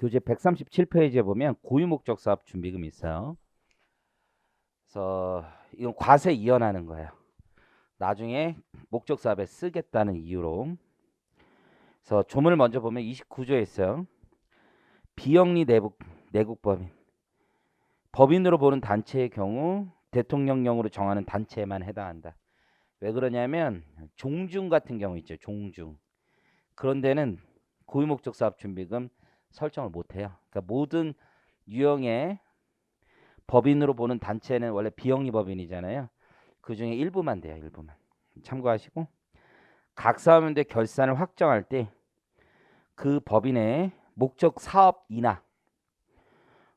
교재 137페이지에 보면 고유 목적 사업 준비금이 있어요. 그래서 이건 과세 이연하는 거예요. 나중에 목적 사업에 쓰겠다는 이유로. 그래서 조문을 먼저 보면 29조에 있어요. 비영리 내국 내국 법인. 법인으로 보는 단체의 경우 대통령령으로 정하는 단체에만 해당한다. 왜 그러냐면 종중 같은 경우 있죠. 종중. 그런 데는 고유 목적 사업 준비금 설정을 못 해요. 그러니까 모든 유형의 법인으로 보는 단체는 원래 비영리 법인이잖아요. 그 중에 일부만 돼요. 일부만. 참고하시고 각 사업인데 결산을 확정할 때 그 법인의 목적 사업이나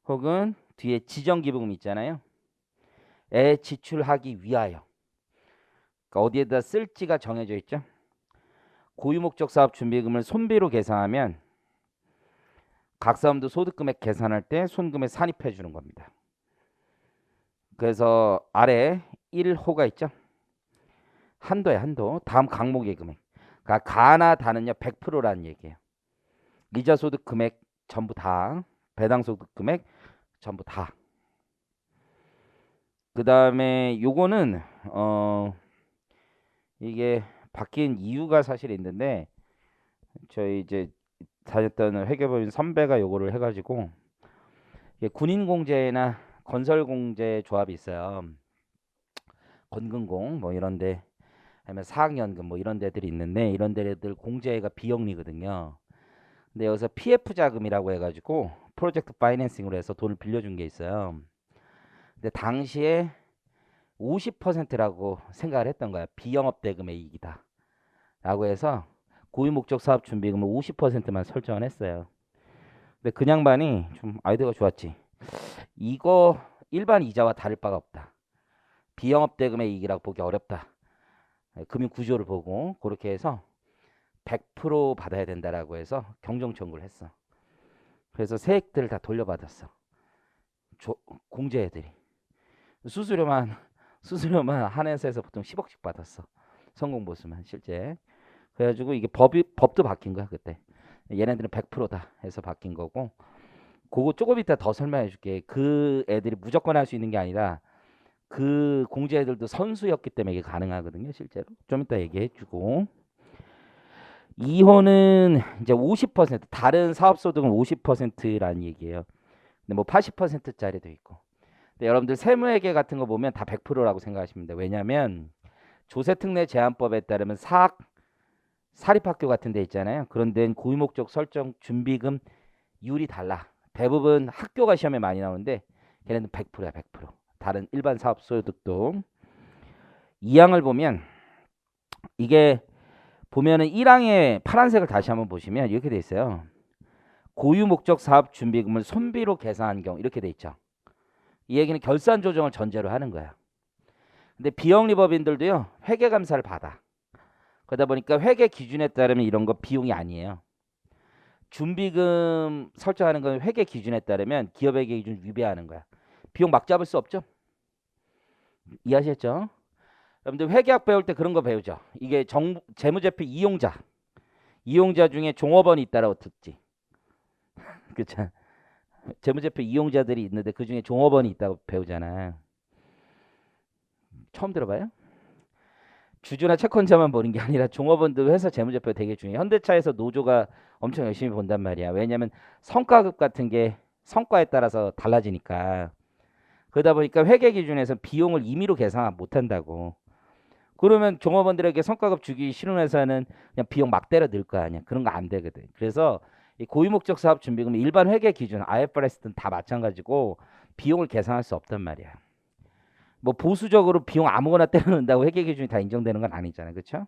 혹은 뒤에 지정 기부금 있잖아요. 에 지출하기 위하여 그러니까 어디에다 쓸지가 정해져 있죠. 고유 목적 사업 준비금을 손배로 계산하면 각 사업도 소득 금액 계산할 때 손금에 산입해 주는 겁니다. 그래서 아래 1호가 있죠. 한도에 한도. 다음 항목의 금액. 그러니까 가나 다는요 100%라는 얘기예요. 이자 소득 금액 전부 다 배당 소득 금액 전부 다. 그 다음에 요거는 어 이게 바뀐 이유가 사실 있는데 저희 이제 다녔던 회계법인 선배가 요거를 해가지고 이게 군인 공제나 건설 공제 조합이 있어요. 건근공 뭐 이런데 아니면 사학연금 뭐 이런 데들이 있는데 이런 데들 공제가 비영리거든요. 근데 여기서 PF 자금이라고 해가지고 프로젝트 파이낸싱으로 해서 돈을 빌려준 게 있어요. 근데 당시에 50%라고 생각을 했던 거야. 비영업 대금의 이익이다. 라고 해서 고유 목적 사업 준비금을 50%만 설정을 했어요. 근데 그 양반이 좀 아이디어가 좋았지. 이거 일반 이자와 다를 바가 없다. 비영업 대금의 이익이라고 보기 어렵다. 예, 금융 구조를 보고 그렇게 해서 100% 받아야 된다라고 해서 경정 청구를 했어. 그래서 세액들을 다 돌려받았어. 조, 공제애들이 수수료만 수수료만 한 회사에서 보통 10억씩 받았어. 성공 보수만 실제. 그래가지고 이게 법이 법도 바뀐 거야 그때. 얘네들은 100%다 해서 바뀐 거고. 그거 조금 이따 더 설명해 줄게. 그 애들이 무조건 할 수 있는 게 아니라 그 공제 애들도 선수였기 때문에 이게 가능하거든요, 실제로. 좀 이따 얘기해 주고. 2호는 이제 50% 다른 사업 소득은 50%라는 얘기예요. 근데 뭐 80%짜리도 있고. 근데 여러분들 세무회계 같은 거 보면 다 100%라고 생각하시면 돼요. 왜냐면 조세특례 제한법에 따르면 사학 사립학교 같은 데 있잖아요. 그런 데는 고유목적 설정 준비금 율이 달라. 대부분 학교가 시험에 많이 나오는데 걔네는 100%야, 100%. 다른 일반 사업 소득도 2항을 보면 이게 보면은 1항의 파란색을 다시 한번 보시면 이렇게 돼 있어요. 고유 목적 사업 준비금을 손비로 계산한 경우 이렇게 돼 있죠. 이 얘기는 결산 조정을 전제로 하는 거야. 근데 비영리 법인들도요. 회계 감사를 받아. 그러다 보니까 회계 기준에 따르면 이런 거 비용이 아니에요. 준비금 설정하는 건 회계 기준에 따르면 기업회계 기준 위배하는 거야. 비용 막 잡을 수 없죠? 이해하셨죠? 여러분들 회계학 배울 때 그런 거 배우죠. 이게 정 재무제표 이용자, 이용자 중에 종업원이 있다라고 듣지. 그쵸? 재무제표 이용자들이 있는데 그 중에 종업원이 있다고 배우잖아. 처음 들어봐요? 주주나 채권자만 보는 게 아니라 종업원도 회사 재무제표 되게 중요해. 현대차에서 노조가 엄청 열심히 본단 말이야. 왜냐면 성과급 같은 게 성과에 따라서 달라지니까. 그러다 보니까 회계 기준에서 비용을 임의로 계산 못 한다고. 그러면 종업원들에게 성과급 주기 싫은 회사는 그냥 비용 막 때려 넣을 거 아니야. 그런 거 안 되거든. 그래서 이 고유목적 사업 준비금 일반 회계 기준 IFRS든 다 마찬가지고 비용을 계산할 수 없단 말이야. 뭐 보수적으로 비용 아무거나 때려 넣는다고 회계 기준이 다 인정되는 건 아니잖아요. 그렇죠?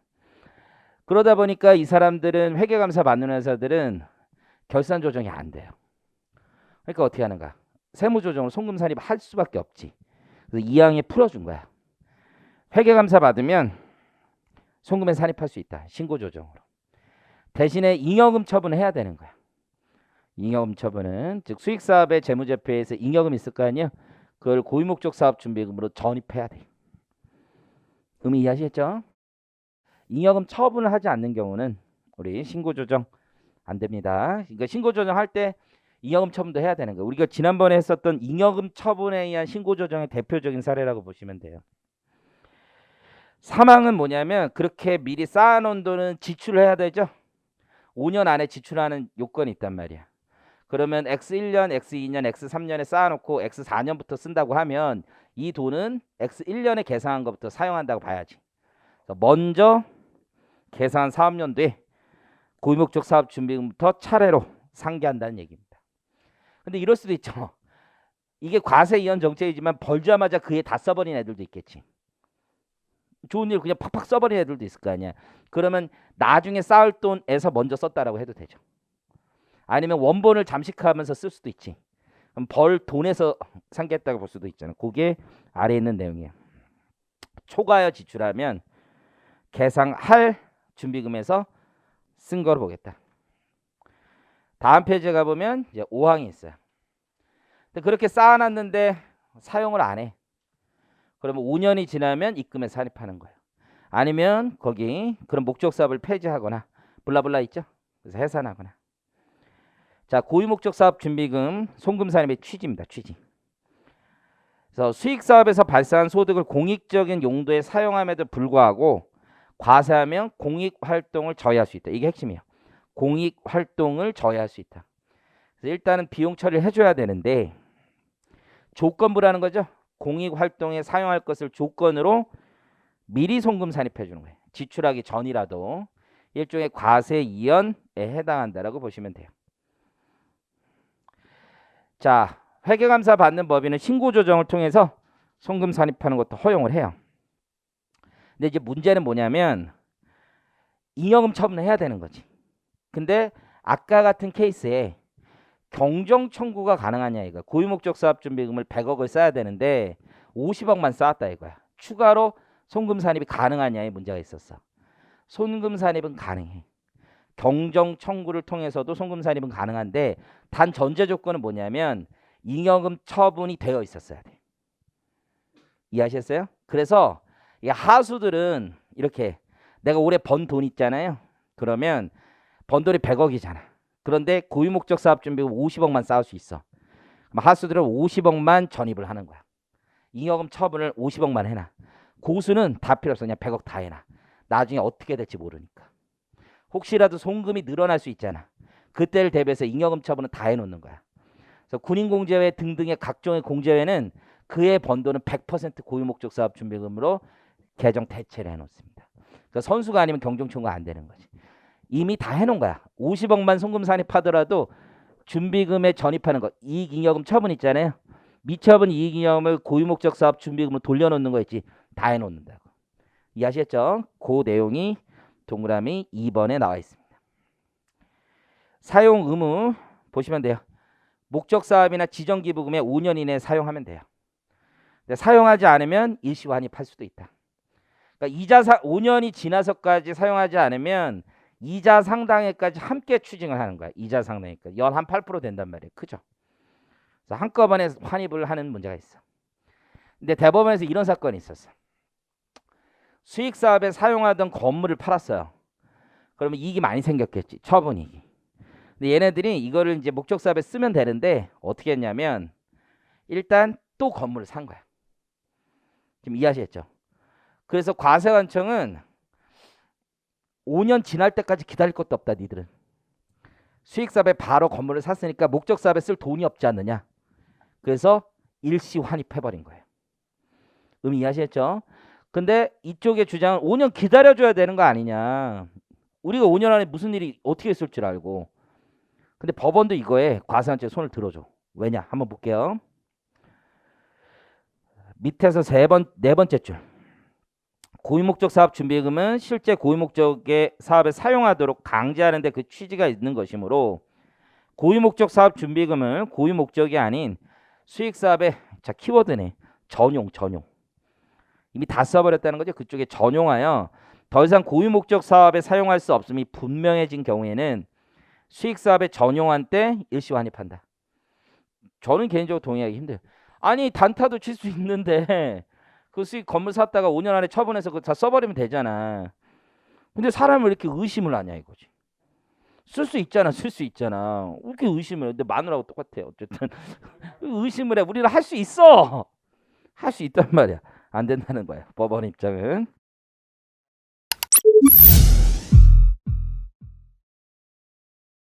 그러다 보니까 이 사람들은 회계 감사 받는 회사들은 결산 조정이 안 돼요. 그러니까 어떻게 하는가? 세무 조정을 송금 산입 할 수밖에 없지. 그래서 이항에 풀어 준 거야. 회계 감사 받으면 송금에 산입할 수 있다. 신고 조정으로. 대신에 잉여금 처분을 해야 되는 거야. 잉여금 처분은 즉 수익 사업의 재무제표에서 잉여금 있을 거 아니야? 그걸 고유 목적 사업 준비금으로 전입해야 돼. 의미 이해하시겠죠? 잉여금 처분을 하지 않는 경우는 우리 신고 조정 안 됩니다. 그러니까 신고 조정할 때 잉여금 처분도 해야 되는 거예요. 우리가 지난번에 했었던 잉여금 처분에 의한 신고 조정의 대표적인 사례라고 보시면 돼요. 사망은 뭐냐면 그렇게 미리 쌓아놓은 돈은 지출을 해야 되죠. 5년 안에 지출하는 요건이 있단 말이야. 그러면 X1년, X2년, X3년에 쌓아놓고 X4년부터 쓴다고 하면 이 돈은 X1년에 계산한 것부터 사용한다고 봐야지. 먼저 계산 사업연도에 고유목적 사업 준비금부터 차례로 상기한다는 얘기입니다. 근데 이럴 수도 있죠. 이게 과세 이연 정책이지만 벌자마자 그에 다 써버린 애들도 있겠지. 좋은 일 그냥 팍팍 써버린 애들도 있을 거 아니야. 그러면 나중에 쌓을 돈에서 먼저 썼다라고 해도 되죠. 아니면 원본을 잠식하면서 쓸 수도 있지. 그럼 벌 돈에서 상기했다고 볼 수도 있잖아. 그게 아래에 있는 내용이야. 초과하여 지출하면 계상할 준비금에서 쓴 거로 보겠다. 다음 페이지에 가보면 이제 5항이 있어요. 근데 그렇게 쌓아놨는데 사용을 안 해. 그러면 5년이 지나면 입금에 산입하는 거예요. 아니면 거기 그런 목적 사업을 폐지하거나 블라블라 있죠. 그래서 해산하거나. 자, 고유 목적 사업 준비금 송금 산입의 취지입니다. 취지. 그래서 수익 사업에서 발생한 소득을 공익적인 용도에 사용함에도 불구하고 과세하면 공익 활동을 저해할 수 있다. 이게 핵심이에요. 공익 활동을 저해할 수 있다. 그래서 일단은 비용 처리를 해줘야 되는데 조건부라는 거죠. 공익 활동에 사용할 것을 조건으로 미리 송금 산입해 주는 거예요. 지출하기 전이라도 일종의 과세 이연에 해당한다라고 보시면 돼요. 자, 회계감사 받는 법인은 신고 조정을 통해서 송금 산입하는 것도 허용을 해요. 근데 이제 문제는 뭐냐면 잉여금 처분을 해야 되는 거지. 근데 아까 같은 케이스에 경정 청구가 가능하냐 이거. 고유 목적 사업 준비금을 100억을 써야 되는데 50억만 쌓았다 이거야. 추가로 송금 산입이 가능하냐의 문제가 있었어. 송금 산입은 가능해. 경정 청구를 통해서도 송금 산입은 가능한데 단 전제 조건은 뭐냐면 잉여금 처분이 되어 있었어야 돼. 이해하셨어요? 그래서 이 하수들은 이렇게 내가 올해 번 돈 있잖아요. 그러면 번 돈이 100억이잖아. 그런데 고유 목적 사업 준비금 50억만 쌓을 수 있어. 하수들은 50억만 전입을 하는 거야. 잉여금 처분을 50억만 해놔. 고수는 다 필요 없어. 그냥 100억 다 해놔. 나중에 어떻게 될지 모르니까. 혹시라도 송금이 늘어날 수 있잖아. 그때를 대비해서 잉여금 처분은 다 해놓는 거야. 그래서 군인공제회 등등의 각종의 공제회는 그의 번 돈은 100% 고유 목적 사업 준비금으로 계정 대체를 해놓습니다. 그러니까 선수가 아니면 경정 청구가 안 되는 거지. 이미 다 해놓은 거야. 50억만 송금 산입하더라도 준비금에 전입하는 거 이익 잉여금 처분 있잖아요. 미처분 이익 잉여금을 고유 목적 사업 준비금으로 돌려놓는 거 있지. 다 해놓는다고. 이해하셨죠? 그 내용이 동그라미 2번에 나와 있습니다. 사용 의무 보시면 돼요. 목적 사업이나 지정 기부금에 5년 이내에 사용하면 돼요. 사용하지 않으면 일시 환입할 수도 있다. 그러니까 이자 사 5년이 지나서까지 사용하지 않으면 이자 상당액까지 함께 추징을 하는 거야. 이자 상당액까지 연한 8% 된단 말이에요. 크죠? 그래서 한꺼번에 환입을 하는 문제가 있어. 근데 대법원에서 이런 사건이 있었어. 수익 사업에 사용하던 건물을 팔았어요. 그러면 이익이 많이 생겼겠지. 처분 이익이. 근데 얘네들이 이거를 이제 목적 사업에 쓰면 되는데 어떻게 했냐면 일단 또 건물을 산 거야. 지금 이해하시겠죠? 그래서 과세관청은 5년 지날 때까지 기다릴 것도 없다 니들은. 수익 사업에 바로 건물을 샀으니까 목적 사업에 쓸 돈이 없지 않느냐. 그래서 일시 환입해 버린 거예요. 의미 이해하시겠죠? 근데 이쪽의 주장은 5년 기다려줘야 되는 거 아니냐. 우리가 5년 안에 무슨 일이 어떻게 있을 줄 알고. 근데 법원도 이거에 과세한테 손을 들어줘. 왜냐? 한번 볼게요. 밑에서 세 번, 네 번째 줄. 고유목적 사업 준비금은 실제 고유목적의 사업에 사용하도록 강제하는 데 그 취지가 있는 것이므로 고유목적 사업 준비금을 고유목적이 아닌 수익 사업의 자 키워드네 전용 전용 이미 다 써버렸다는 거죠. 그쪽에 전용하여 더 이상 고유 목적 사업에 사용할 수 없음이 분명해진 경우에는 수익 사업에 전용한 때 일시 환입한다. 저는 개인적으로 동의하기 힘들어요. 아니 단타도 칠 수 있는데 그 수익 건물 샀다가 5년 안에 처분해서 그거 다 써버리면 되잖아. 근데 사람을 이렇게 의심을 하냐 이거지. 쓸 수 있잖아, 쓸 수 있잖아. 왜 이렇게 의심을 해? 근데 마누라하고 똑같아. 어쨌든 의심을 해. 우리는 할 수 있어. 할 수 있단 말이야. 안 된다는 거야. 법원 입장은.